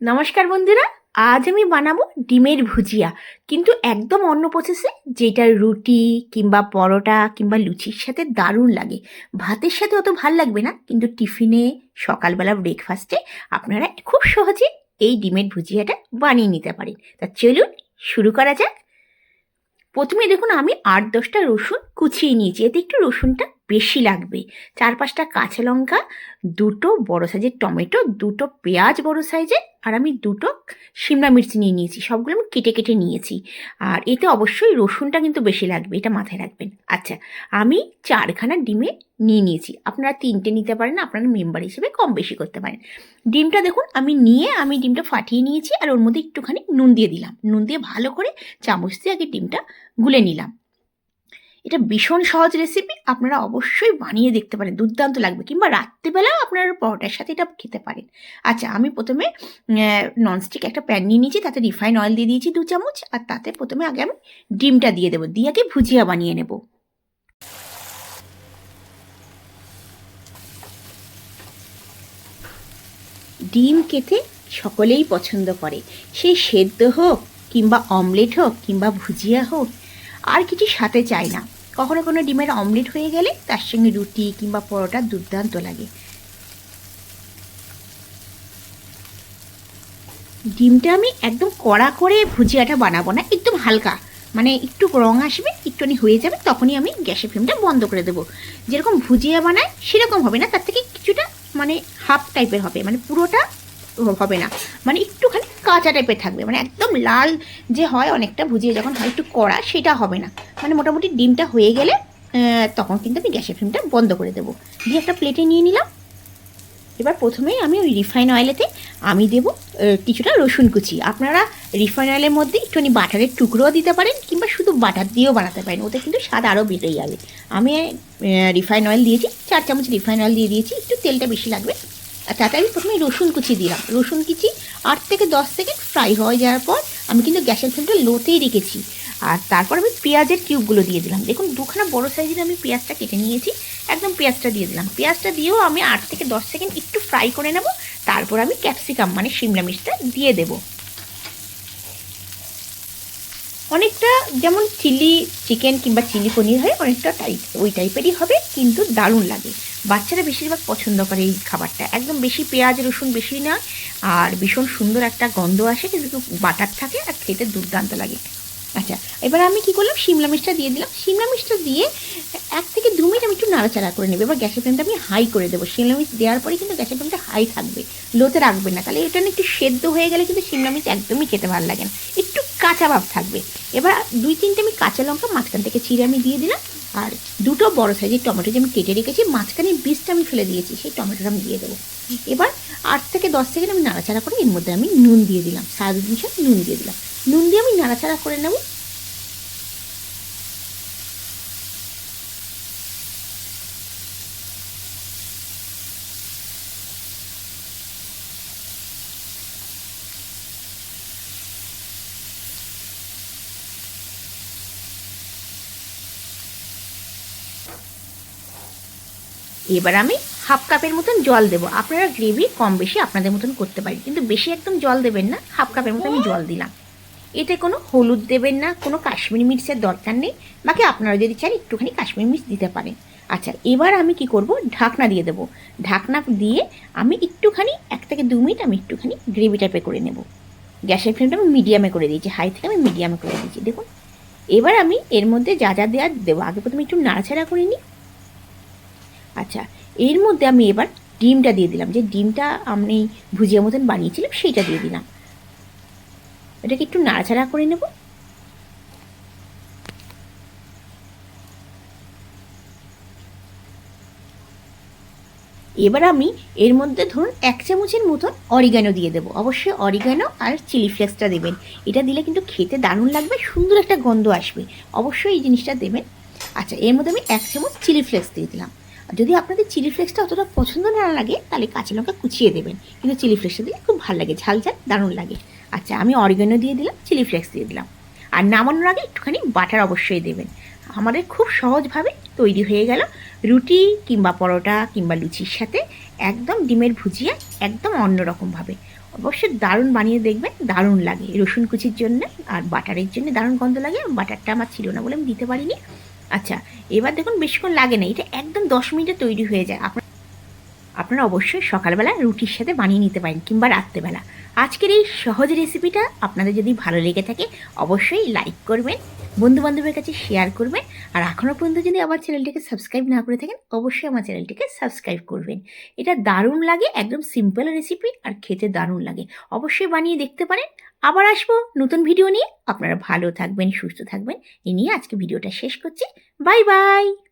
নমস্কার বন্ধুরা, আজ আমি বানাবো ডিমের ভুজিয়া, কিন্তু একদম অন্য প্রসেসে যেটা রুটি কিংবা পরোটা কিংবা লুচির সাথে দারুণ লাগে। ভাতের সাথে অত ভালো লাগবে না, কিন্তু টিফিনে সকালবেলা ব্রেকফাস্টে আপনারা খুব সহজে এই ডিমের ভুজিয়াটা বানিয়ে নিতে পারেন। তা চলুন শুরু করা যাক। প্রথমে দেখুন, আমি আট দশটা রসুন কুচিয়ে নিয়েছি, এতে একটু রসুনটা বেশি লাগবে। চার পাঁচটা কাঁচা লঙ্কা, দুটো বড় সাইজের টমেটো, দুটো পেঁয়াজ বড় সাইজের আর আমি দুটো সিমলা মির্চি নিয়ে নিয়েছি, সবগুলো আমি কেটে কেটে নিয়েছি। আর এতে অবশ্যই রসুনটা কিন্তু বেশি লাগবে, এটা মাথায় রাখবেন। আচ্ছা আমি চারখানা ডিমে নিয়ে নিয়েছি, আপনারা তিনটে নিতে পারেন, আপনারা মেম্বার হিসেবে কম বেশি করতে পারেন। ডিমটা দেখুন, আমি নিয়ে আমি ডিমটা ফাটিয়ে নিয়েছি, আর ওর মধ্যে একটুখানি নুন দিয়ে দিলাম। নুন দিয়ে ভালো করে চামচ দিয়ে আগে ডিমটা গুলে নিলাম। এটা ভীষণ সহজ রেসিপি আপনারা অবশ্যই বানিয়ে দেখতে পারেন। দুর্দান্ত লাগবে। কিংবা রাত্রিবেলাও আপনারা পরোটার সাথে এটা খেতে পারেন। আচ্ছা আমি প্রথমে ননস্টিক একটা প্যান নিয়ে নিয়েছি, তাতে রিফাইন অয়েল দিয়ে দিয়েছি দু চামচ, আর তাতে প্রথমে আগে আমি ডিমটা দিয়ে দেবো। দিয়ে ভুজিয়া বানিয়ে নেব। ডিম খেতে সকলেই পছন্দ করে। সেই সেদ্ধ হোক, কিংবা অমলেট হোক, কিংবা ভুজিয়া হোক, আর কিছু সাথে চাই না। কখনো কোনো ডিমের অমলেট হয়ে গেলে তার সঙ্গে রুটি কিংবা পরোটা দুর্দান্ত লাগে। ডিমটা আমি একদম কড়া করে ভুজিয়াটা বানাবো না, একদম হালকা। মানে একটু রং আসবে, একটুখানি হয়ে যাবে, তখনই আমি গ্যাসের ফ্লেমটা বন্ধ করে দেবো। যেরকম ভুজিয়া বানায়, সেরকম হবে না, তার থেকে কিছুটা মানে হাফ টাইপের হবে মানে পুরোটা হবে না। মানে একটুখানি কাঁচা টাইপের থাকবে মানে একদম লাল যে হয় অনেকটা ভুজিয়ে যখন হয় একটু কড়া, সেটা হবে না। মানে মোটামুটি ডিমটা হয়ে গেলে তখন কিন্তু আমি গ্যাসের ফ্লেমটা বন্ধ করে দেবো। দিয়ে একটা প্লেটে নিয়ে নিলাম। এবার প্রথমেই আমি ওই রিফাইন অয়েলেতে আমি দেবো কিছুটা রসুন কুচি। আপনারা রিফাইন অয়েলের মধ্যে একটুখানি বাটারের টুকরোও দিতে পারেন, কিংবা শুধু বাটার দিয়েও বানাতে পারেন। ওতে কিন্তু স্বাদ আরও বেড়ে যাবে। আমি রিফাইন অয়েল দিয়েছি, চার চামচ রিফাইন অয়েল দিয়ে দিয়েছি, একটু তেলটা বেশি লাগবে। আর তাতে আমি প্রথমে রসুন কুচি দিলাম। রসুন কুচি আট থেকে দশ সেকেন্ড ফ্রাই হয়ে যাওয়ার পর আমি কিন্তু গ্যাসের ফ্লেমটা লোতেই রেখেছি। আর তারপর আমি পেঁয়াজের কিউবগুলো দিয়ে দিলাম। দেখুন, দুখানা বড়ো সাইজের আমি পেঁয়াজটা কেটে নিয়েছি। একদম পেঁয়াজটা দিয়ে দিলাম। পেঁয়াজটা দিয়েও আমি আট থেকে দশ সেকেন্ড একটু ফ্রাই করে নেব। তারপর আমি ক্যাপসিকাম মানে শিমলা মির্চটা দিয়ে দেব। অনেকটা যেমন চিলি চিকেন কিংবা চিলি পনির হয় অনেকটা টাইপ ওই টাইপেরই হবে, কিন্তু দারুণ লাগে। বাচ্চারা বেশিরভাগ পছন্দ করে এই খাবারটা। একদম বেশি পেঁয়াজ, রসুন বেশি না আর ভীষণ সুন্দর একটা গন্ধ আসে, কিন্তু বাটার থাকে আর খেতে দুর্দান্ত লাগে। আচ্ছা এবার আমি কি করলাম? শিমলা মির্চটা দিয়ে দিলাম। শিমলা মির্চটা দিয়ে এক থেকে দু মিনিট আমি একটু নাড়াচাড়া করে নেব। এবার গ্যাসের ফ্লেমটা আমি হাই করে দেবো। শিমলা মির্চ দেওয়ার পরে কিন্তু গ্যাসের ফ্লেমটা হাই থাকবে। লোতে রাখবে না। তাহলে এটা একটু সেদ্ধ হয়ে গেলে কিন্তু শিমলা মির্চ একদমই খেতে ভালো লাগে না। একটু কাঁচা ভাব থাকবে। এবার দুই তিনটে আমি কাঁচা লঙ্কা মাঝখান থেকে চিড়ে আমি দিয়ে দিলাম। আর দুটো বড় সাইজের টমেটো যে আমি কেটে রেখেছি, মাঝখানে বীজটা আমি ফেলে দিয়েছি, সেই টমেটোটা আমি দিয়ে দেবো। এবার আট থেকে দশ সেকেন্ড আমি নাড়াচাড়া করে এর মধ্যে আমি নুন দিয়ে দিলাম। সারা জিনিস নুন দিয়ে দিলাম। নুন দিয়ে আমি নাড়াচাড়া করে নেব। এবার আমি হাফ কাপের মতন জল দেবো। আপনারা গ্রেভি কম বেশি আপনাদের মতন করতে পারেন, কিন্তু বেশি একদম জল দেবেন না। হাফ কাপের মতো আমি জল দিলাম। এতে কোনো হলুদ দেবেন না, কোনো কাশ্মীরি মির্চের দরকার নেই। বাকি আপনারা যদি চান একটুখানি কাশ্মীরি মির্চ দিতে পারেন। আচ্ছা এবার আমি কি করব? ঢাকনা দিয়ে দেবো। ঢাকনা দিয়ে আমি একটুখানি, এক থেকে দু মিনিট আমি একটুখানি গ্রেভি টাইপে করে নেব। গ্যাসের ফ্লেমটা আমি মিডিয়ামে করে দিয়েছি হাই থেকে আমি মিডিয়ামে করে দিয়েছি। দেখুন, এবার আমি এর মধ্যে যা যা দেওয়ার দেবো। আগে প্রথমে একটু নাড়াচাড়া করে নিই। আচ্ছা এর মধ্যে আমি এবার ডিমটা দিয়ে দিলাম। যে ডিমটা আমি ভুজিয়া মতন বানিয়েছিলাম, সেইটা দিয়ে দিলাম। এটাকে একটু নাড়াচাড়া করে নেব। এবার আমি এর মধ্যে ধরুন এক চামচের মতন অরিগানো দিয়ে দেবো। অবশ্যই অরিগানো আর চিলি ফ্লেক্সটা দেবেন। এটা দিলে কিন্তু খেতে দারুণ লাগবে, সুন্দর একটা গন্ধ আসবে। অবশ্যই এই জিনিসটা দেবেন। আচ্ছা এর মধ্যে আমি এক চামচ চিলি ফ্লেক্স দিয়ে দিলাম। যদি আপনাদের চিলি ফ্লেক্সটা অতটা পছন্দ না লাগে, তাহলে কাঁচা লঙ্কা কুচিয়ে দেবেন। কিন্তু চিলি ফ্লেক্সটা দিলে খুব ভালো লাগে, ঝাল ঝাল, দারুণ লাগে। আচ্ছা আমি অরিগানো দিয়ে দিলাম চিলি ফ্লেক্স দিয়ে দিলাম। আর নামানোর আগে একটুখানি বাটার অবশ্যই দেবেন। আমাদের খুব সহজভাবে তৈরি হয়ে গেল রুটি কিংবা পরোটা কিংবা লুচির সাথে একদম ডিমের ভুজিয়া একদম অন্যরকমভাবে। অবশ্যই দারুণ বানিয়ে দেখবেন, দারুণ লাগে। রসুন কুচির জন্য আর বাটারের জন্য দারুণ গন্ধ লাগে। বাটারটা আমার ছিল না বলে আমি দিতে পারিনি। আচ্ছা এবার দেখুন বেশিক্ষণ লাগে না, এটা একদম দশ মিনিটে তৈরি হয়ে যায়। আপনার আপনারা অবশ্যই সকালবেলা রুটির সাথে বানিয়ে নিতে পারেন কিংবা রাত্রেবেলা। আজকের এই সহজ রেসিপিটা আপনাদের যদি ভালো লেগে থাকে, অবশ্যই লাইক করবেন বন্ধু বান্ধবের কাছে শেয়ার করবেন, আর এখনও পর্যন্ত যদি আমার চ্যানেলটিকে সাবস্ক্রাইব না করে থাকেন, অবশ্যই আমার চ্যানেলটিকে সাবস্ক্রাইব করবেন। এটা দারুণ লাগে, একদম সিম্পল রেসিপি আর খেতে দারুণ লাগে। অবশ্যই বানিয়ে দেখতে পারেন। আবার আসব নতুন ভিডিও নিয়ে। আপনারা ভালো থাকবেন, সুস্থ থাকবেন। এ নিয়ে আজকে ভিডিওটা শেষ করছি। Bye bye